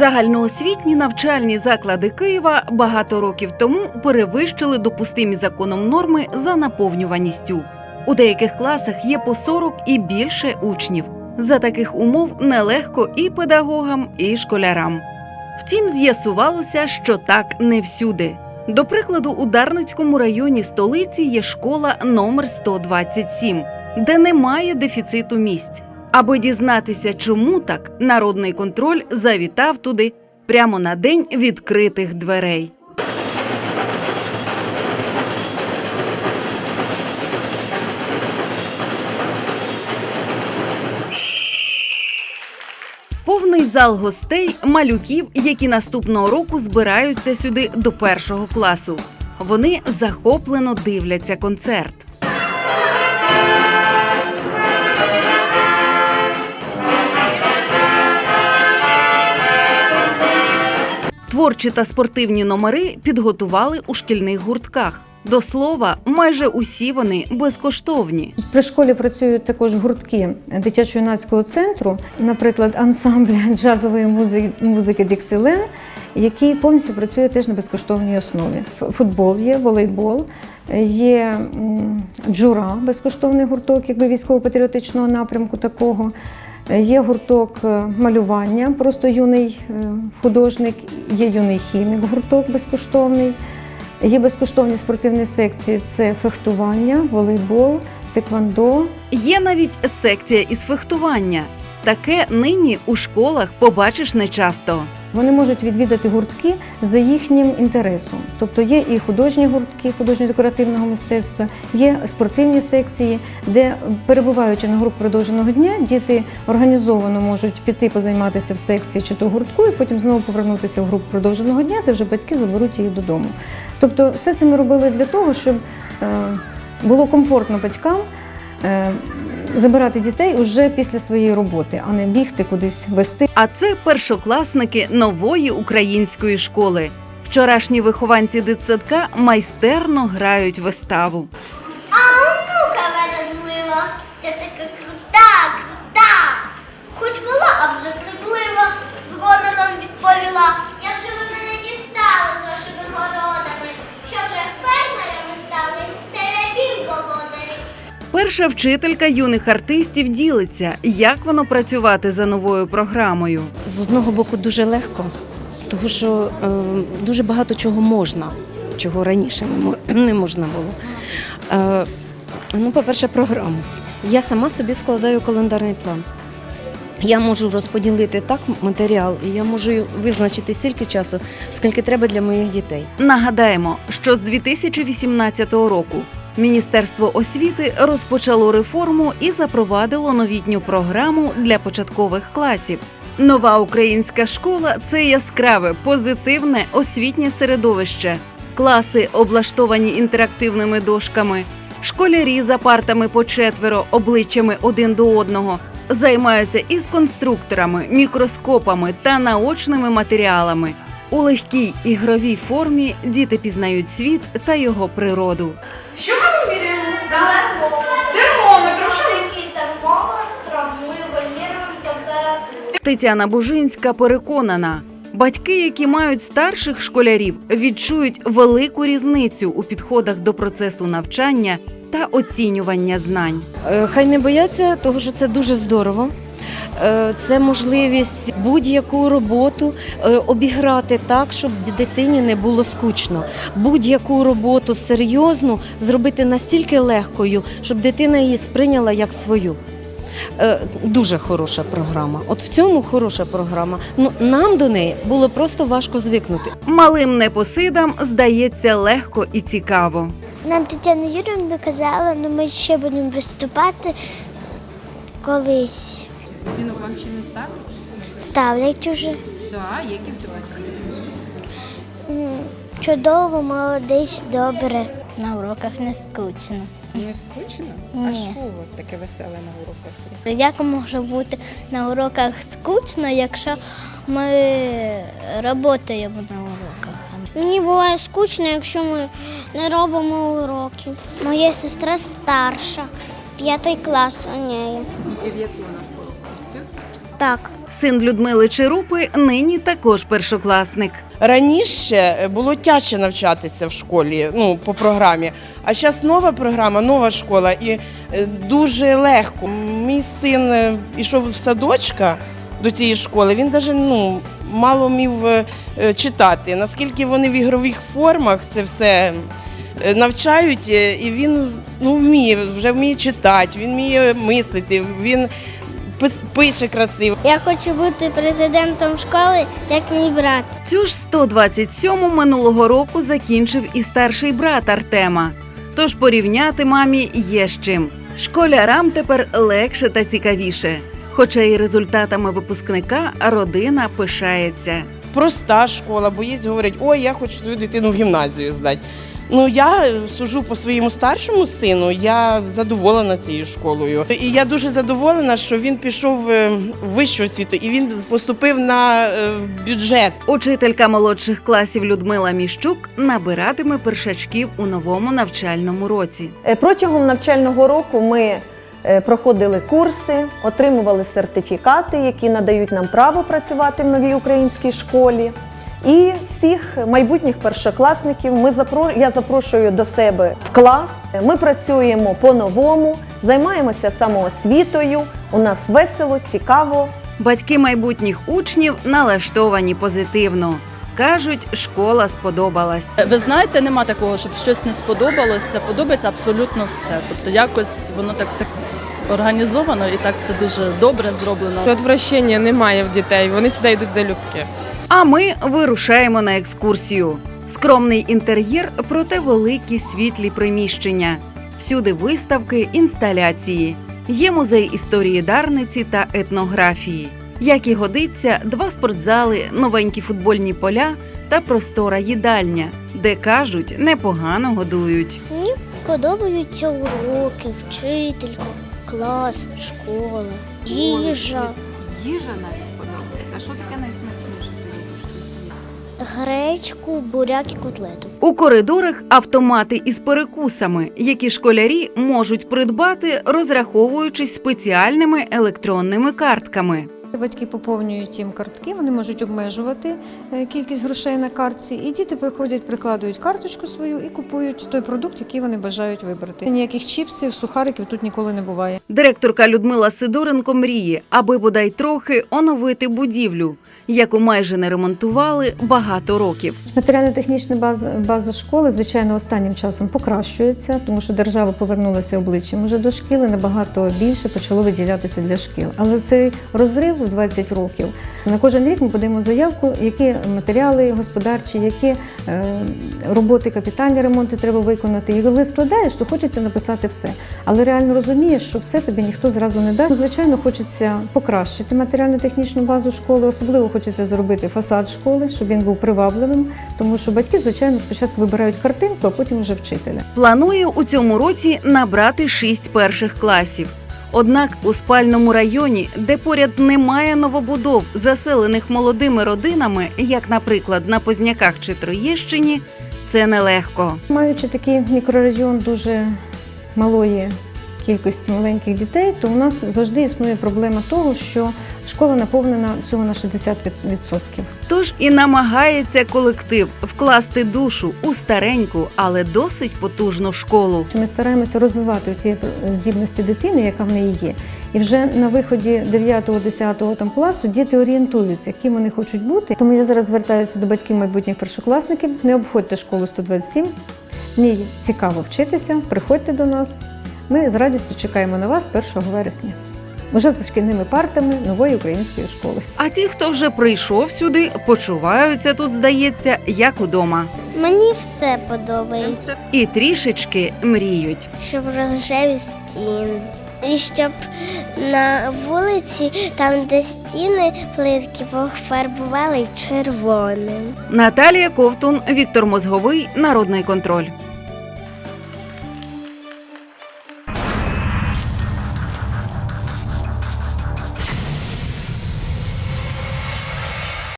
Загальноосвітні навчальні заклади Києва багато років тому перевищили допустимі законом норми за наповнюваністю. У деяких класах є по 40 і більше учнів. За таких умов нелегко і педагогам, і школярам. Втім, з'ясувалося, що так не всюди. До прикладу, у Дарницькому районі столиці є школа номер 127, де немає дефіциту місць. Аби дізнатися, чому так, народний контроль завітав туди прямо на день відкритих дверей. Повний зал гостей, малюків, які наступного року збираються сюди до першого класу. Вони захоплено дивляться концерт. Творчі та спортивні номери підготували у шкільних гуртках. До слова, майже усі вони безкоштовні. При школі працюють також гуртки дитячо-юнацького центру, наприклад, ансамбль джазової музики, Діксілен, який повністю працює теж на безкоштовній основі. Футбол є, волейбол, є джура, безкоштовний гурток, якби військово-патріотичного напрямку такого. Є гурток е, малювання, просто юний е, художник, є юний хімік, гурток безкоштовний. Є безкоштовні спортивні секції: це фехтування, волейбол, теквандо. Є навіть секція із фехтування. Таке нині у школах побачиш нечасто. Вони можуть відвідати гуртки за їхнім інтересом. Тобто є і художні гуртки художньо-декоративного мистецтва, є спортивні секції, де перебуваючи на групу продовженого дня, діти організовано можуть піти позайматися в секції чи то гуртку, і потім знову повернутися в групу продовженого дня, де вже батьки заберуть їх додому. Тобто, все це ми робили для того, щоб е, було комфортно батькам. Забирати дітей уже після своєї роботи, а не бігти кудись вести. А це першокласники нової української школи. Вчорашні вихованці дитсадка майстерно грають виставу. А онука вередлива, це така крута, крута. Хоч була, а вже криклива, згодом вам відповіла. Перша вчителька юних артистів ділиться, як воно працювати за новою програмою. З одного боку дуже легко, тому що е, дуже багато чого можна, чого раніше не, мо- не можна було. Е, ну, по-перше, програму. Я сама собі складаю календарний план. Я можу розподілити так матеріал, і я можу визначити стільки часу, скільки треба для моїх дітей. Нагадаємо, що з 2018 року Міністерство освіти розпочало реформу і запровадило новітню програму для початкових класів. Нова українська школа це яскраве, позитивне освітнє середовище. Класи облаштовані інтерактивними дошками, школярі за партами по четверо, обличчями один до одного. Займаються із конструкторами, мікроскопами та наочними матеріалами. У легкій ігровій формі діти пізнають світ та його природу. Що ми вимірюємо? Термометр. Термометр. Що ми? Який термометр, ми вимірюємо температуру. Тетяна Бужинська переконана, батьки, які мають старших школярів, відчують велику різницю у підходах до процесу навчання та оцінювання знань. Е, Хай не бояться, того що це дуже здорово. Е, Це можливість будь-яку роботу е, обіграти так, щоб дитині не було скучно. Будь-яку роботу серйозну зробити настільки легкою, щоб дитина її сприйняла як свою. Е, Дуже хороша програма. От в цьому хороша програма. Ну нам до неї було просто важко звикнути. Малим непосидам здається легко і цікаво. Нам Тетяна Юрівна казала, ну ми ще будемо виступати колись. Оцінок вам ще не ставить? Ставлять уже. Так, які в тебе оцінки? Чудово, молодець, добре. На уроках не скучно. Не скучно? А Ні. що у вас таке веселе на уроках? Як може бути на уроках скучно, якщо ми працюємо на уроках? Мені буває скучно, якщо ми не робимо уроки. Моя сестра старша, п'ятий клас у неї. І в яку? Так. Син Людмили Черупи нині також першокласник. Раніше е, було тяжче навчатися в школі, ну по програмі. А зараз нова програма, нова школа, і е, дуже легко. Мій син е, ішов в садочка до цієї школи. Він навіть ну мало е, е, читати. Наскільки вони в ігрових формах це все е, навчають, е, і він ну вміє вже вміє читати, він вміє мислити, він пише красиво. Я хочу бути президентом школи, як мій брат. Цю ж 127-му минулого року закінчив і старший брат Артема. Тож порівняти мамі є з чим. Школярам тепер легше та цікавіше. Хоча і результатами випускника родина пишається. проста школа, бо є говорять, ой, я хочу свою дитину в гімназію здати. Ну я сужу по своєму старшому сину, я задоволена цією школою. І я дуже задоволена, що він пішов е, в вищу освіту і він поступив на е, бюджет. Учителька молодших класів Людмила Міщук набиратиме першачків у новому навчальному році. Е, Протягом навчального року ми проходили курси, отримували сертифікати, які надають нам право працювати в новій українській школі. І всіх майбутніх першокласників ми запро... я запрошую до себе в клас. Ми працюємо по-новому, займаємося самоосвітою. У нас весело, цікаво. Батьки майбутніх учнів налаштовані позитивно. Кажуть, школа сподобалась. Ви знаєте, нема такого, щоб щось не сподобалося. Подобається абсолютно все. Тобто якось воно так все організовано і так все дуже добре зроблено. Отвращення немає в дітей, вони сюди йдуть залюбки. А ми вирушаємо на екскурсію. Скромний інтер'єр, проте великі світлі приміщення. Всюди виставки, інсталяції. Є музей історії Дарниці та етнографії. Як і годиться, два спортзали, новенькі футбольні поля та простора їдальня, де кажуть, непогано годують. Мені подобаються уроки, вчителька, клас, школа, їжа, Їжа навіть гречку, буряк і котлету. У коридорах автомати із перекусами, які школярі можуть придбати, розраховуючись спеціальними електронними картками. Батьки поповнюють їм картки, вони можуть обмежувати е, кількість грошей на картці, і діти приходять, прикладують карточку свою і купують той продукт, який вони бажають вибрати. Ніяких чіпсів, сухариків тут ніколи не буває. Директорка Людмила Сидоренко мріє, аби бодай трохи оновити будівлю, яку майже не ремонтували багато років. Матеріально-технічна база, база школи, звичайно, останнім часом покращується, тому що держава повернулася обличчям уже до шкіл і набагато більше почало виділятися для шкіл. Але цей розрив в 20 років на кожен рік ми подаємо заявку, які матеріали господарчі, які е, роботи, капітальні ремонти треба виконати. І коли складаєш, то хочеться написати все. Але реально розумієш, що все тобі ніхто зразу не дасть. Ну, Звичайно, хочеться покращити матеріально-технічну базу школи. Особливо хочеться зробити фасад школи, щоб він був привабливим, тому що батьки, звичайно, спочатку вибирають картинку, а потім вже вчителя. Планує у цьому році набрати шість перших класів. Однак у спальному районі, де поряд немає новобудов, заселених молодими родинами, як, наприклад, на Позняках чи Троєщині, це нелегко. Маючи такий мікрорайон дуже малої кількості маленьких дітей, то у нас завжди існує проблема того, що школа наповнена всього на 60%. Тож і намагається колектив вкласти душу у стареньку, але досить потужну школу. Ми стараємося розвивати ті здібності дитини, яка в неї є. І вже на виході 9-10 там класу діти орієнтуються, яким вони хочуть бути. Тому я зараз звертаюся до батьків майбутніх першокласників. Не обходьте школу 127. В ній цікаво вчитися. Приходьте до нас. Ми з радістю чекаємо на вас 1 вересня. Уже за шкільними партами нової української школи. А ті, хто вже прийшов сюди, почуваються тут, здається, як удома. Мені все подобається, І трішечки мріють. щоб рожеві стіни. І щоб на вулиці, там, де стіни плитки, пофарбували червоним. Наталія Ковтун, Віктор Мозговий, Народний контроль.